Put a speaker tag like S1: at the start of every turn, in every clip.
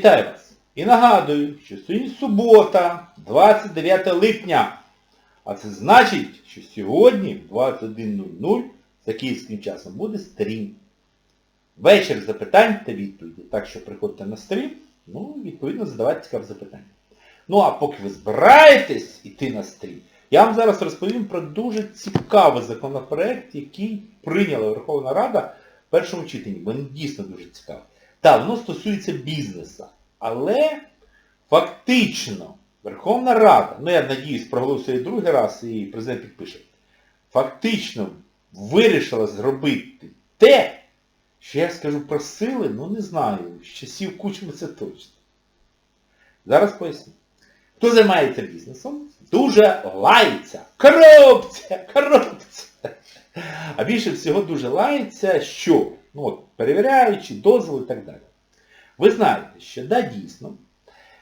S1: Вітаю вас! І нагадую, що сьогодні субота, 29 липня. А це значить, що сьогодні в 21.00 за київським часом буде стрім. Вечір запитань та відповіді. Так що приходьте на стрім, ну, відповідно, задавайте цікаві запитання. Ну а поки ви збираєтесь іти на стрім, я вам зараз розповім про дуже цікавий законопроект, який прийняла Верховна Рада в першому читанні. Він дійсно дуже цікавий. Так, воно стосується бізнесу. Але фактично Верховна Рада, ну я надіюсь, проголосує другий раз і президент підпише, фактично вирішила зробити те, що я скажу просили, ну не знаю, з часів кучми це точно. Зараз поясню. Хто займається бізнесом, дуже лається. Корупція! Корупція! А більше всього дуже лається, що? Ну от, перевіряючи, дозволи і так далі. Ви знаєте, що да, дійсно,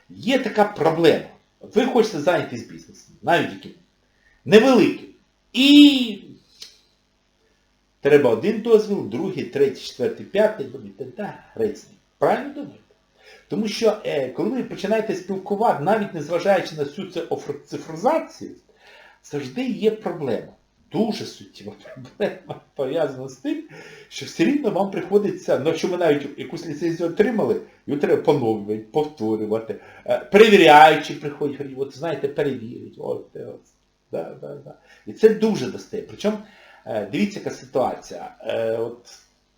S1: є така проблема. От ви хочете зайнятися бізнесом, навіть яким невеликим. І треба один дозвіл, другий, третій, четвертий, п'ятий, думаєте, да, грецький. Правильно думаєте? Тому що е, коли ви починаєте спілкувати, навіть незважаючи на всю цю цифризацію, завжди є проблема. Дуже суттєва проблема пов'язана з тим, що все рівно вам приходиться, ну якщо ви навіть якусь ліцензію отримали, її треба поновлювати, повторювати. Е, Перевіряючи приходять, говорять, от знаєте, перевірять. От, от. Да, да, да. І це дуже достає. Причому, е, дивіться, яка ситуація. Е, От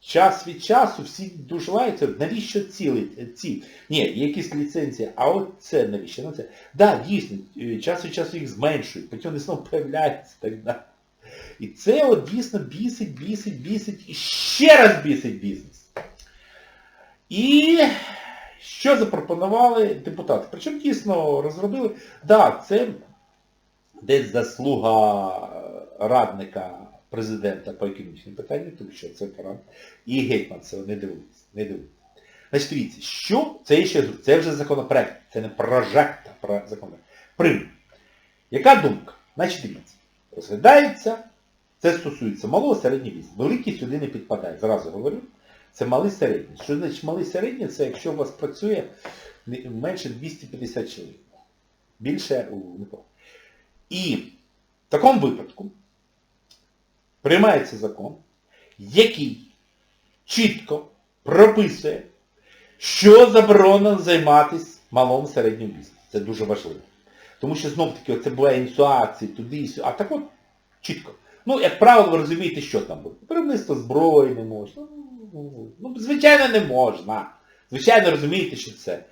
S1: час від часу всі дуже лаються, навіщо ці, ли- ці? Ні, є якісь ліцензії, а от це навіщо? Ну, це. Да, дійсно, час від часу їх зменшують, потім вони знову появляються так далі. І це от дійсно бісить, бісить, бісить і ще раз бісить бізнес. І що запропонували депутати? Причому дійсно розробили, так, да, це десь заслуга радника президента по економічним питанням, тому що це пора. І гетьман це не дивиться. Не дивиться. Значить, дивіться, що це ще це вже законопроект, це не прожект, а про законопроект. Прим. Яка думка? Значить, дивіться. Розглядається, це стосується малого середнього бізнесу. Великий сюди не підпадає, зразу говорю. Це малий середній. Що значить малий середній? Це якщо у вас працює менше 250 чоловік. Більше у помню. І в такому випадку приймається закон, який чітко прописує, що заборонено займатися малим середнім бізнесом. Це дуже важливо. Тому що знов-таки це була інсуація, туди і сюди. А так от чітко. Ну, як правило, ви розумієте, що там буде. Виробництво зброї не можна. Ну, Ну, звичайно, не можна. Звичайно, розумієте, що це.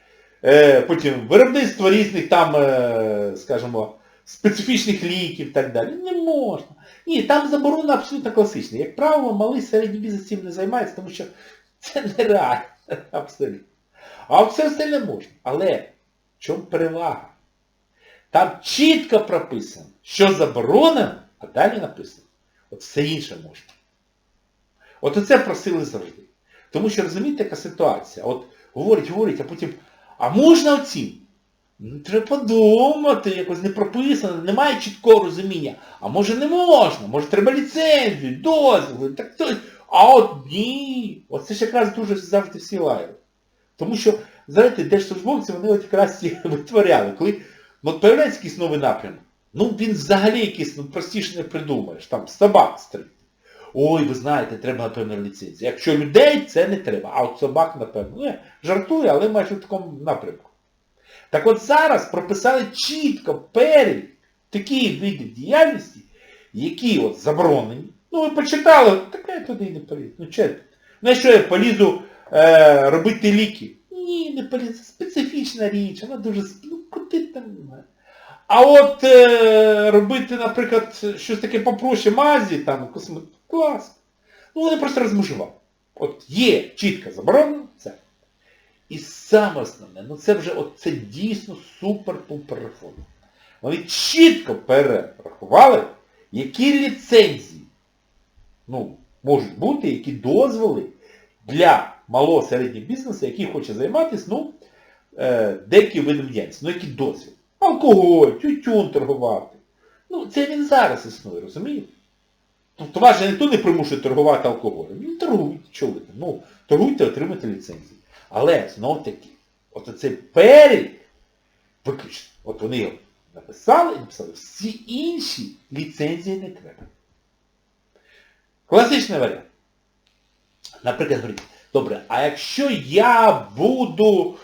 S1: Е, потім виробництво різних там, е, скажімо, специфічних ліків і так далі. Не можна. Ні, там заборона абсолютно класична. Як правило, малий середній бізнес цим не займається, тому що це нереально. Абсолютно. А все остальне можна. Але в чому перевага? Там чітко прописано, що заборонено, а далі написано. От все інше можна. От оце просили завжди. Тому що розумієте, яка ситуація? От говорять, говорять, а потім, а можна оцім? Ну, треба подумати, якось не прописано, немає чіткого розуміння. А може не можна, може треба ліцензію, дозвіл, так то. А от ні. Оце ж якраз дуже завжди всі лаяли. Тому що, знаєте, держслужбовці, вони от якраз ці витворяли. Коли ну, от появляється якийсь новий напрямок, ну він взагалі якийсь ну, простіше не придумаєш. Там собак стрити. Ой, ви знаєте, треба, напевно, ліцензія. Якщо людей, це не треба. А от собак, напевно. Ну, я жартую, але майже в такому напрямку. Так от зараз прописали чітко перелік таких видів діяльності, які от заборонені. Ну, ви почитали, так я туди і не полізу. Ну, чесно. Ну, що я полізу е, робити ліки? Ні, не полізу. Специфічна річ, вона дуже... Ну, куди там? А от е, робити, наприклад, щось таке попроще мазі, там, космет, клас. Ну, вони просто розмежували. От є чітко заборонено, це. І саме основне, ну це вже от це дійсно супер-пупер реформа. Вони чітко перерахували, які ліцензії ну, можуть бути, які дозволи для малого середнього бізнесу, який хоче займатися, ну, е, деяким видом діяльності. Ну, які дозвіл? Алкоголь, тютюн торгувати. Ну, це він зараз існує, розумієте? Тобто вас же ніхто не примушує торгувати алкоголем. Ну, торгуйте, чого ви? Ну, торгуйте, отримуйте ліцензію. Але, знов таки, от оцей перелік виключно. От вони його написали і написали, всі інші ліцензії не треба. Класичний варіант. Наприклад, говорить, добре, а якщо я буду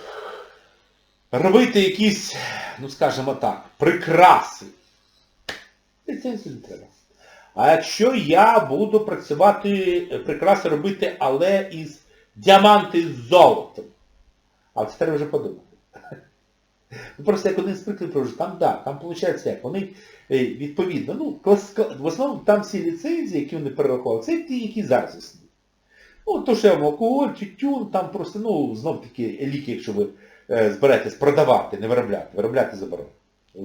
S1: робити якісь, ну скажімо так, прикраси, ліцензію не треба. А якщо я буду працювати, прикраси робити, але із діаманти з золотом, а це треба вже подумати. Ну, просто як один з прикладів там, да, там виходить як, вони е, відповідно, ну, клас, в основному там всі ліцензії, які вони перерахували, це ті, які зараз існують. Ну, то, що алкоголь, тютюн, там просто, ну, знов таки ліки, якщо ви зберетесь продавати, не виробляти, виробляти заборонено. Так,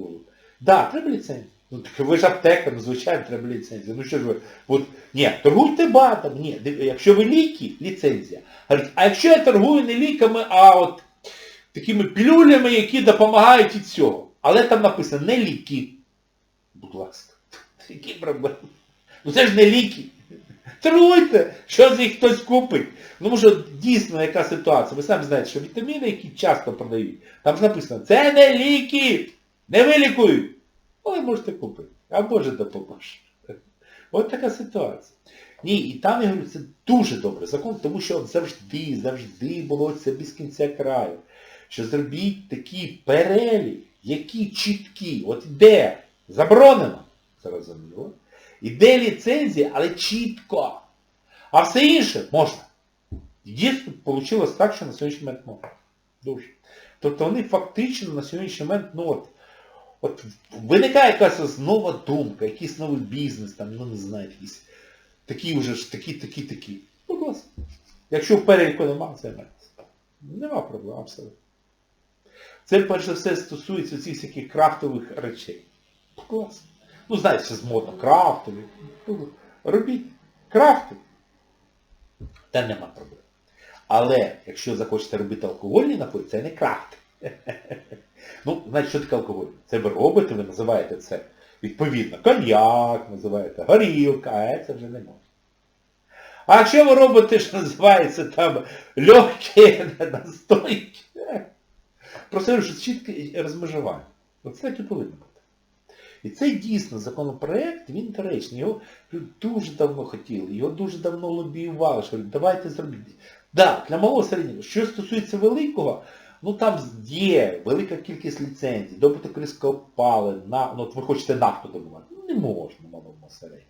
S1: да, треба ліцензію. Ну так ви ж аптека, ну звичайно, треба ліцензія. Ну що ж ви, от, ні, торгуйте батом, ні, якщо ви ліки, ліцензія. А якщо я торгую не ліками, а от такими пілюлями, які допомагають від цього. Але там написано не ліки. Будь ласка, які проблеми? Ну це ж не ліки. Торгуйте, що з них хтось купить. Ну може дійсно яка ситуація. Ви самі знаєте, що вітаміни, які часто продають, там ж написано, це не ліки, не вилікують. Але можете купити. А може допоможе. От така ситуація. Ні, і там, я говорю, це дуже добрий закон, тому що завжди, завжди було це без кінця краю. Що зробіть такий перелік, які чіткі, от де заборонено, зрозуміло, іде ліцензія, але чітко. А все інше можна. Дійсно вийшло так, що на сьогоднішній момент можна. Дуже. Тобто вони фактично на сьогоднішній момент, ну от, от виникає якась нова думка, якийсь новий бізнес, там, ну не знаю, якісь такі вже ж, такі, такі, такі. Будь ласка. Якщо в переліку немає, займайтеся. Нема проблем, абсолютно. Це перш за все стосується цих всяких крафтових речей. Будь. Ну, знаєте, що модно, крафтові. Ну, Робіть крафти. Та нема проблем. Але якщо захочете робити алкогольні напої, це не крафт. Ну, знаєте, що таке алкоголь? Це ви робите, ви називаєте це відповідно коньяк, називаєте горілка, а це вже не можна. А якщо ви робите, що називається там легкі настойки, просто що чітке розмежування. Оце так і повинно бути. І цей дійсно законопроект, він доречний. Його дуже давно хотіли, його дуже давно лобіювали, що давайте зробіть. Так, да, для малого середнього. Що стосується великого, ну там є велика кількість ліцензій, добуток різкопалин, на, ну от ви хочете нафту добувати. Ну не можна малому середньому.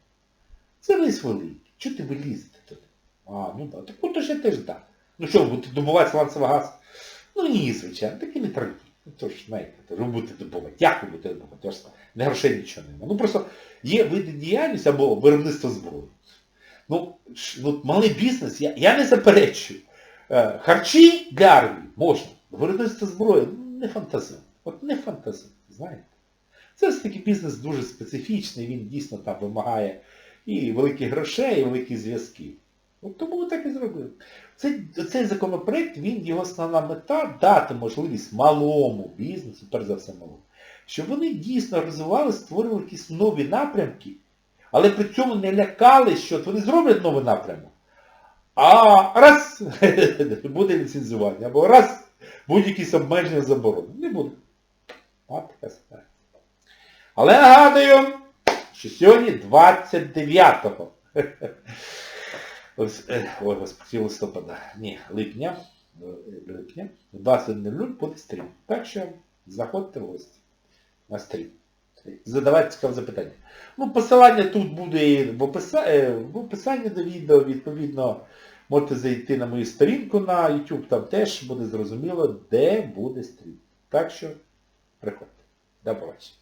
S1: Це весь великий. Чого ти ви лізете туди? А, ну так. Так от я теж так. Ну що, будете добувати сланцевий газ? Ну ні, звичайно, такі не торги. Ну то ж, знаєте, ви будете. Як ви будете добувати? Не грошей нічого немає. Ну просто є види діяльності або виробництво зброї. Ну, ну малий бізнес, я, я не заперечую. Е, харчі для армії можна. Виробництво зброї ну, не фантазує. От не фантазує, знаєте. Це ж таки бізнес дуже специфічний, він дійсно там вимагає і великих грошей, і великих зв'язків. От тому ми так і зробили. Цей, цей законопроект, він, його основна мета дати можливість малому бізнесу, перш за все малому, щоб вони дійсно розвивали, створювали якісь нові напрямки, але при цьому не лякали, що вони зроблять новий напрямок, а раз буде ліцензування, або раз будуть якісь обмеження заборони. Не буде. Ситуація. Але нагадую, що сьогодні 29-го. Ось, е, Ой, господи, листопада. Ні, липня. е, Липня. В 20.00 буде стрім. Так що заходьте в гості на стрім. Задавайте цікаві запитання. Ну, посилання тут буде в, описа... е, в описанні до відео, відповідно, можете зайти на мою сторінку на YouTube, там теж буде зрозуміло, де буде стрім. Так що приходьте. До побачення.